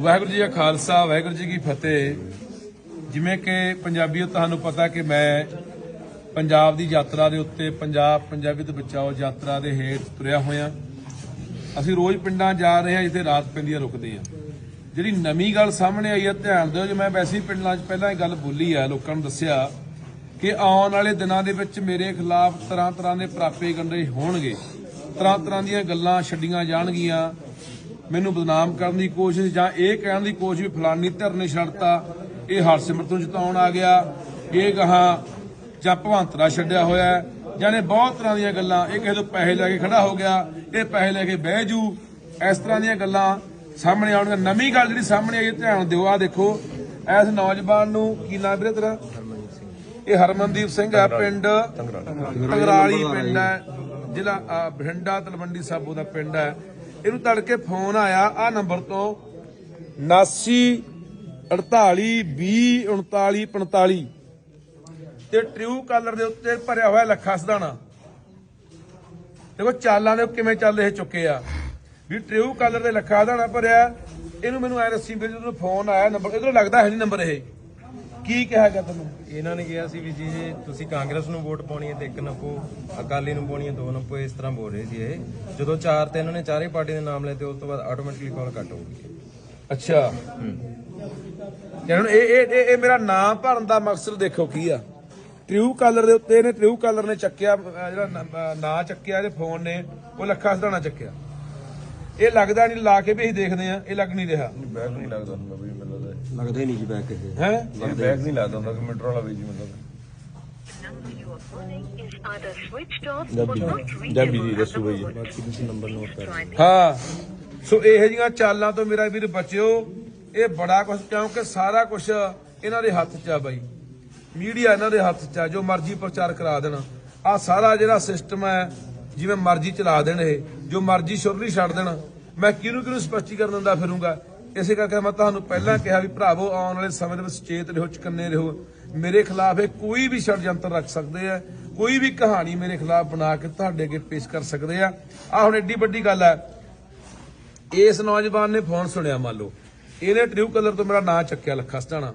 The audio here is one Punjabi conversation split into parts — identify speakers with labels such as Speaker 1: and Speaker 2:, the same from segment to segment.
Speaker 1: ਵਾਹਿਗੁਰੂ ਜੀ ਕਾ ਖਾਲਸਾ, ਵਾਹਿਗੁਰੂ ਜੀ ਕੀ ਫਤਿਹ। ਜਿਵੇਂ ਕਿ ਪੰਜਾਬੀਓ, ਤੁਹਾਨੂੰ ਪਤਾ ਕਿ ਮੈਂ ਪੰਜਾਬ ਦੀ ਯਾਤਰਾ ਦੇ ਉੱਤੇ ਪੰਜਾਬ, ਪੰਜਾਬੀ ਤੋਂ ਬਚਾਓ ਯਾਤਰਾ ਦੇ ਹੇਠ ਤੁਰਿਆ ਹੋਇਆ। ਅਸੀਂ ਰੋਜ਼ ਪਿੰਡਾਂ ਜਾ ਰਹੇ ਹਾਂ ਜਿੱਥੇ ਰਾਤ ਪੈਂਦੀ ਹੈ ਰੁਕਦੇ ਹਾਂ। ਜਿਹੜੀ ਨਵੀਂ ਗੱਲ ਸਾਹਮਣੇ ਆਈ ਹੈ ਧਿਆਨ ਦਿਓ, ਜੇ ਮੈਂ ਵੈਸੇ ਹੀ ਪਿੰਡਾਂ 'ਚ ਪਹਿਲਾਂ ਇਹ ਗੱਲ ਬੋਲੀ ਆ, ਲੋਕਾਂ ਨੂੰ ਦੱਸਿਆ ਕਿ ਆਉਣ ਵਾਲੇ ਦਿਨਾਂ ਦੇ ਵਿੱਚ ਮੇਰੇ ਖਿਲਾਫ ਤਰ੍ਹਾਂ ਤਰ੍ਹਾਂ ਦੇ ਪ੍ਰਾਪੇ ਗੰਡੇ ਹੋਣਗੇ। ਤਰ੍ਹਾਂ ਤਰ੍ਹਾਂ ਦੀਆਂ ਗੱਲਾਂ ਛੱਡੀਆਂ ਜਾਣਗੀਆਂ। ਮੈਨੂੰ ਬਦਨਾਮ ਕਰਨ ਦੀ ਕੋਸ਼ਿਸ਼ ਜਾਂ ਇਹ ਕਹਿਣ ਦੀ ਕੋਸ਼ਿਸ਼ ਵੀ ਫਲਾਨੀ ਧਿਰ ਨੇ ਛੱਡਤਾ ਇਹ ਹਰਸਿਮਰਤ ਨੂੰ ਜਿਤਾਉਣ ਆ ਗਿਆ। ਇਹ ਗਾਹਾਂ ਜਾਂ ਭਵੰਤਰਾ ਛੱਡਿਆ ਹੋਇਆ ਹੈ, ਜਾਂ ਨੇ ਬਹੁਤ ਤਰ੍ਹਾਂ ਦੀਆਂ ਗੱਲਾਂ। ਇਹ ਕਿਸੇ ਤੋਂ ਪੈਸੇ ਲੈ ਕੇ ਖੜਾ ਹੋ ਗਿਆ ਇਹ ਪੈਸੇ ਲੈ ਕੇ ਬਹਿ ਜੂ। ਇਸ ਤਰ੍ਹਾਂ ਦੀਆਂ ਗੱਲਾਂ ਸਾਹਮਣੇ ਆਉਣਗੀਆਂ। ਨਵੀਂ ਗੱਲ ਜਿਹੜੀ ਸਾਹਮਣੇ ਆਈ ਧਿਆਨ ਦਿਓ। ਆ ਦੇਖੋ ਇਸ ਨੌਜਵਾਨ ਨੂੰ ਕੀ ਨਾਮ ਵੀਰੇ ਤੇਰਾ? ਇਹ ਹਰਮਨਦੀਪ ਸਿੰਘ ਹੈ ਪਿੰਡ ਤੰਗਰਾਲੀ। ਪਿੰਡ ਹੈ। ਜ਼ਿਲ੍ਹਾ ਬਠਿੰਡਾ ਤਲਵੰਡੀ ਸਾਬੋ ਦਾ ਪਿੰਡ ਹੈ। ਇਹਨੂੰ ਤੜਕੇ ਫੋਨ ਆਇਆ ਆ ਨੰਬਰ ਤੋਂ 79 48 20 39 45 ਤੇ ਟ੍ਰਿਊ ਕਲਰ ਦੇ ਉੱਤੇ ਭਰਿਆ ਹੋਇਆ ਲੱਖਾ ਸਦਾਣਾ ਦੇਖੋ ਚਾਲਾਂ ਦੇ ਕਿਵੇਂ ਚੱਲ ਇਹ ਚੁੱਕੇ ਆ। ਵੀ ਟ੍ਰਿਊ ਕਲਰ ਦੇ ਲੱਖਾ ਸਦਾਣਾ ਭਰਿਆ, ਇਹਨੂੰ ਮੈਨੂੰ ਐ ਰੱਸੀ ਵੀ ਜਦੋਂ ਫੋਨ ਆਇਆ, ਨੰਬਰ ਇਧਰੋਂ ਲੱਗਦਾ ਹੈ ਨਹੀਂ ਨੰਬਰ ਇਹ। ਕੀ ਕਿਹਾ ਗਿਆ ਤੈਨੂੰ
Speaker 2: ਇਹਨਾਂ ਨੇ ਕਿਹਾ ਸੀ ਵੀ ਜੀ ਜੇ ਤੁਸੀਂ ਕਾਂਗਰਸ ਨੂੰ ਵੋਟ ਪਾਉਣੀ ਹੈ ਤੇ ਇੱਕ ਨੱਪੋ ਅਕਾਲੀ ਨੂੰ ਪਾਉਣੀ ਹੈ ਦੋ ਨੱਪੋ ਇਸ ਤਰ੍ਹਾਂ ਬੋਲ ਰਹੇ ਸੀ ਇਹ। ਜਦੋਂ ਚਾਰ ਤੇ ਇਹਨਾਂ ਨੇ ਚਾਰੇ ਪਾਰਟੀ ਦੇ ਨਾਮ ਲਏ ਤੇ ਉਸ ਤੋਂ ਬਾਅਦ ਆਟੋਮੈਟਿਕਲੀ ਕਾਲ ਕੱਟ ਹੋਊਗੀ
Speaker 1: ਅੱਛਾ। ਯਾਰ ਹੁਣ ਇਹ ਇਹ ਇਹ- ਇਹ ਮੇਰਾ ਨਾਮ ਭਰਨ ਦਾ ਮਕਸਦ ਦੇਖੋ ਕੀ ਆ। ਟ੍ਰਿਊ ਕਲਰ ਦੇ ਉੱਤੇ ਇਹਨੇ ਟ੍ਰਿਊ ਕਲਰ ਨੇ ਚੱਕਿਆ ਅਹ ਜਿਹੜਾ ਨ- ਅਹ ਨਾਂ ਚੱਕਿਆ ਇਹਦੇ ਫੋਨ ਨੇ ਉਹ ਲੱਖਾ ਸਦਾਣਾ ਚੱਕਿਆ। ਇਹ ਲੱਗਦਾ ਨਹੀਂ ਲਾ ਕੇ ਵੀ ਅਸੀਂ ਦੇਖਦੇ ਆ ਇਹ ਲੱਗ ਨਹੀਂ ਰਿਹਾ।
Speaker 3: ਬੈਗ ਨਹੀਂ ਲੱਗਦਾ ਹੁੰਦਾ ਵੀ ਲੱਗਦਾ
Speaker 4: ਹੀ ਨਹੀਂ ਜੀ ਬੈਕ ਇਹ
Speaker 1: ਹੈ?
Speaker 3: ਇਹ ਬੈਗ ਨਹੀਂ ਲੱਗਦਾ ਹੁੰਦਾ ਕੰਪਿਊਟਰ ਵਾਲਾ ਵੀ ਜੀ ਮਤਲਬ
Speaker 5: number you are calling is either switched off or not reachable
Speaker 3: ਜੀ
Speaker 5: at
Speaker 3: ਦੱਸੋ
Speaker 5: the
Speaker 3: ਬਈ
Speaker 5: moment.
Speaker 1: ਹਾਂ। ਸੋ ਇਹੋ ਜੀਆਂ ਚਾਲਾਂ ਤੋਂ ਮੇਰਾ ਵੀਰ ਬਚਿਓ। ਇਹ ਬੜਾ ਕੁਝ ਕਿਉਂਕਿ ਸਾਰਾ ਕੁਝ ਇਹਨਾਂ ਦੇ ਹੱਥ 'ਚ ਆ ਬਾਈ। ਮੀਡੀਆ ਇਹਨਾਂ ਦੇ ਹੱਥ 'ਚ ਆ ਜੋ ਮਰਜ਼ੀ ਪ੍ਰਚਾਰ ਕਰਾ ਦੇਣ। ਆ ਸਾਰਾ ਜਿਹੜਾ ਸਿਸਟਮ ਹੈ ਜਿਵੇਂ ਮਰਜ਼ੀ ਚਲਾ ਦੇਣ ਇਹ। ਜੋ ਮਰਜ਼ੀ ਸ਼ੁਰਲੀ ਛੱਡ ਦੇਣ। ਮੈਂ ਕਿਹਨੂੰ ਕਿਹਨੂੰ ਸਪਸ਼ਟੀਕਰਨ ਦਿੰਦਾ ਫਿਰੂੰਗਾ? ਇਸੇ ਕਰਕੇ ਮੈਂ ਤੁਹਾਨੂੰ ਪਹਿਲਾਂ ਕਿਹਾ ਵੀ ਭਰਾਵੋ, ਆਉਣ ਵਾਲੇ ਸਮੇਂ ਦੇ ਵਿੱਚ ਸੁਚੇਤ ਰਹੋ, ਚਕੰਨੇ ਰਹੋ। ਮੇਰੇ ਖਿਲਾਫ ਇਹ ਕੋਈ ਵੀ ષਡਯੰਤਰ ਰੱਖ ਸਕਦੇ ਆ, ਕੋਈ ਵੀ ਕਹਾਣੀ ਮੇਰੇ ਖਿਲਾਫ ਬਣਾ ਕੇ ਤੁਹਾਡੇ ਅੱਗੇ ਪੇਸ਼ ਕਰ ਸਕਦੇ ਆ। ਆ ਹੁਣ ਏਡੀ ਵੱਡੀ ਗੱਲ ਹੈ ਇਸ ਨੌਜਵਾਨ ਨੇ ਫੋਨ ਸੁਣਿਆ, ਮੰਨ ਲਓ। ਇਹਨੇ ਟ੍ਰਿਊ ਕਲਰ ਤੋਂ ਮੇਰਾ ਨਾਂ ਚੱਕਿਆ, ਲੱਖਾ ਸਟਾਣਾ।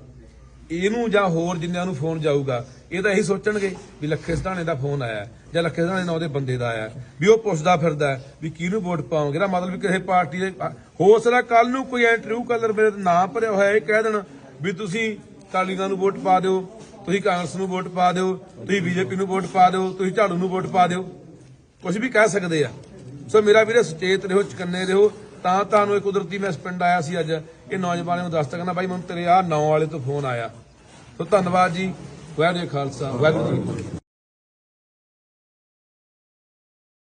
Speaker 1: ਇਹਨੂੰ ਜਾਂ ਹੋਰ ਜਿੰਨਿਆਂ ਨੂੰ ਫੋਨ ਜਾਊਗਾ ਇਹ ਤਾਂ ਇਹੀ ਸੋਚਣਗੇ ਵੀ ਲੱਖੇ ਸਧਾਣੇ ਦਾ ਫੋਨ ਆਇਆ ਜਾਂ ਲੱਖੇ ਸਧਾਣੇ ਨਾਂ ਉਹਦੇ ਬੰਦੇ ਦਾ ਆਇਆ ਵੀ ਉਹ ਪੁੱਛਦਾ ਫਿਰਦਾ ਵੀ ਕਿਹਨੂੰ ਵੋਟ ਪਾਉਂਗੇ ਨਾ ਮਤਲਬ ਕਿਸੇ ਪਾਰਟੀ ਦੇ ਹੋ ਸਕਦਾ ਕੱਲ ਨੂੰ ਕੋਈ ਐ ਕਲਰ ਮੇਰੇ ਨਾਂ ਭਰਿਆ ਹੋਇਆ ਇਹ ਕਹਿ ਦੇਣ ਵੀ ਤੁਸੀਂ ਅਕਾਲੀ ਦਲ ਨੂੰ ਵੋਟ ਪਾ ਦਿਓ, ਤੁਸੀਂ ਕਾਂਗਰਸ ਨੂੰ ਵੋਟ ਪਾ ਦਿਓ, ਤੁਸੀਂ ਬੀਜੇਪੀ ਨੂੰ ਵੋਟ ਪਾ ਦਿਓ, ਤੁਸੀਂ ਝਾੜੂ ਨੂੰ ਵੋਟ ਪਾ ਦਿਓ। ਕੁਝ ਵੀ ਕਹਿ ਸਕਦੇ ਆ। ਸੋ ਮੇਰਾ ਵੀਰੇ ਸੁਚੇਤ ਰਹੋ, ਚਕੰਨੇ ਰਹੋ। ਤਾਂ ਤੁਹਾਨੂੰ ਇਹ ਕੁਦਰਤੀ ਮੈਂ ਇਸ ਪਿੰਡ ਆਇਆ ਸੀ ਅੱਜ। ਇਹ ਨੌਜਵਾਨਾਂ ਨੂੰ ਦੱਸ ਕਹਿੰਦਾ ਬਾਈ ਮੈਨੂੰ ਤੇਰੇ ਆਹ ਨੌ ਵਾਲੇ ਤੋਂ ਫੋਨ ਆਇਆ। ਸੋ ਧੰਨਵਾਦ ਜੀ। ਵਾਹਿਗੁਰੂ ਖਾਲਸਾ ਵਾਹਿਗੁਰੂ ਜੀ